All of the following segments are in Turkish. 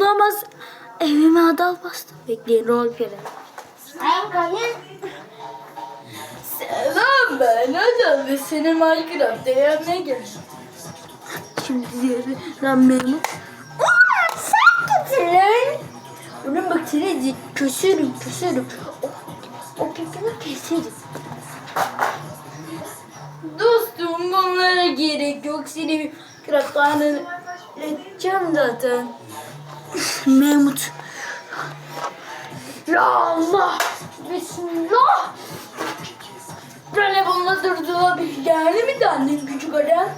Olamaz. Evime adam bastı. Bekleyin rol. Ben kayın. Selam ben Adam ve seni Minecraft'ta yanına geldim. Şimdi diğeri lan memur. Aa, sen kimsin lan? Onun bak seni kösürüm kösürüm. O, o pipini keserim. Dostum bunlara gerek yok. Seni Minecraft'tan edeceğim zaten. Mehmet. Ya Allah. Bismillah. Böyle bununla durdurabilir. Geldi mi dandın küçük adam?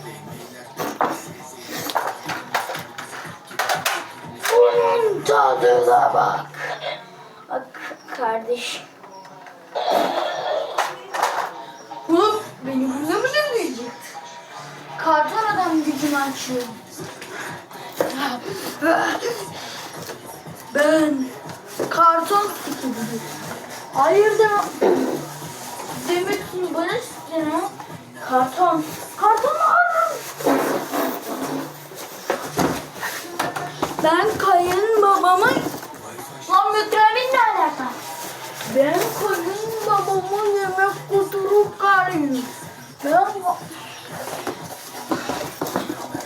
Bunun tadına bak. Bak kardeş. Hop beni burada mı dinleyecek? Karton adam gücünü açıyor. Ben karton sikiyim. Hayır deme. Demek bana sikine. Karton. Karton aldım. Ben kayınbabamın... Lan mükremin ne alaka? Ben kayınbabamın yemek kuturup karıyım. Ben...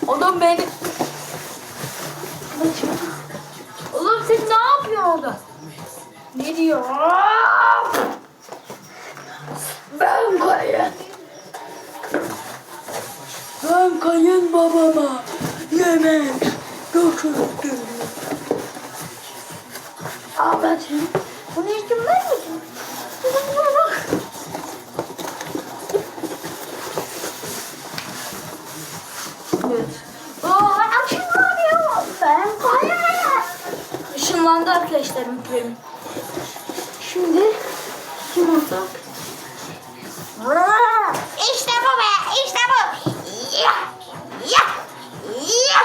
Oğlum beni... Ne diyor? Ben kayın. Ben kayınbabama yemek götürdüm. Aa ben seni bunu izin vermedim. Buna bak. Evet. Oo, aşınlanıyor. Ben kayın. Işınlandı arkadaşlar mükremin. Şimdi olsak? İşte bu be, işte bu. Ya, ya, ya.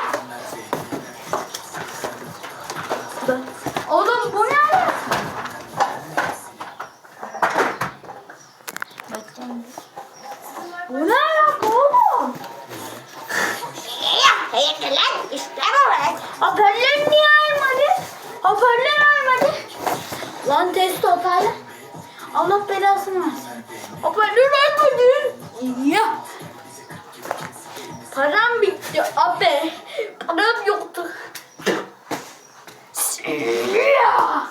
Oğlum bu ne? Bu ne alaka oğlum? Ya, hayır lan, işte bu be. Haberler niye almadı? Haberler almadı. Lan test total. Allah belasını versin. Haberler almadın. Ya. Param bitti abi. Param yoktu. Ya.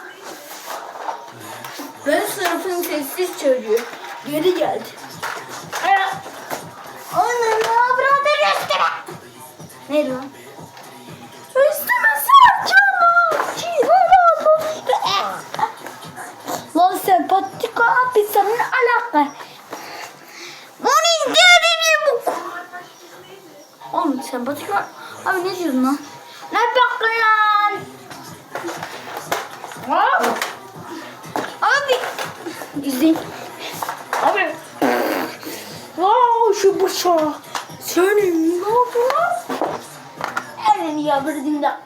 Ben sınıfın sessiz çocuğu. Geri geldi. Onun avradı üstüne. Ne lan? Oğlum sen patika abi ne diyorsun lan? Ne bakın lan? Abi. Abi. İzleyin. Abi. Wow şu bıçağı. Senin ne lan? Elini yavrdın da.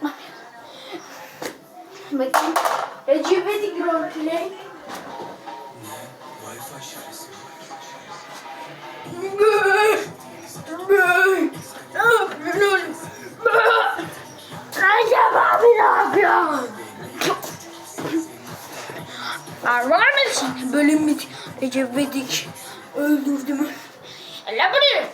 Bakın. Recep İvedik roleplay. Recep Var mısın? Bölüm bit. Recep İvedik öldürdü mü? Allah buraya.